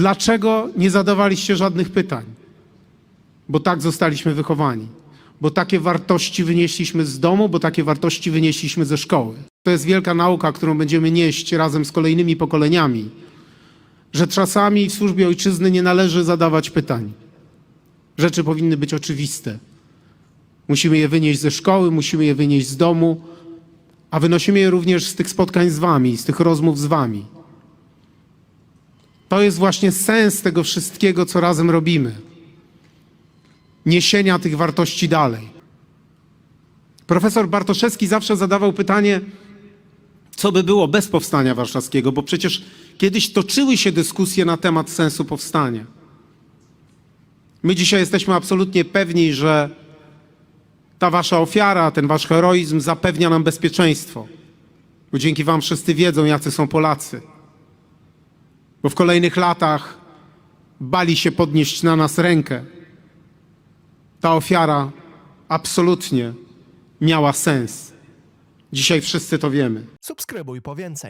Dlaczego nie zadawaliście żadnych pytań? Bo tak zostaliśmy wychowani. Bo takie wartości wynieśliśmy z domu, bo takie wartości wynieśliśmy ze szkoły. To jest wielka nauka, którą będziemy nieść razem z kolejnymi pokoleniami, że czasami w służbie ojczyzny nie należy zadawać pytań. Rzeczy powinny być oczywiste. Musimy je wynieść ze szkoły, musimy je wynieść z domu, a wynosimy je również z tych spotkań z wami, z tych rozmów z wami. To jest właśnie sens tego wszystkiego, co razem robimy. Niesienia tych wartości dalej. Profesor Bartoszewski zawsze zadawał pytanie, co by było bez powstania warszawskiego, bo przecież kiedyś toczyły się dyskusje na temat sensu powstania. My dzisiaj jesteśmy absolutnie pewni, że ta wasza ofiara, ten wasz heroizm zapewnia nam bezpieczeństwo. Bo dzięki wam wszyscy wiedzą, jacy są Polacy. Bo w kolejnych latach bali się podnieść na nas rękę. Ta ofiara absolutnie miała sens. Dzisiaj wszyscy to wiemy. Subskrybuj po więcej.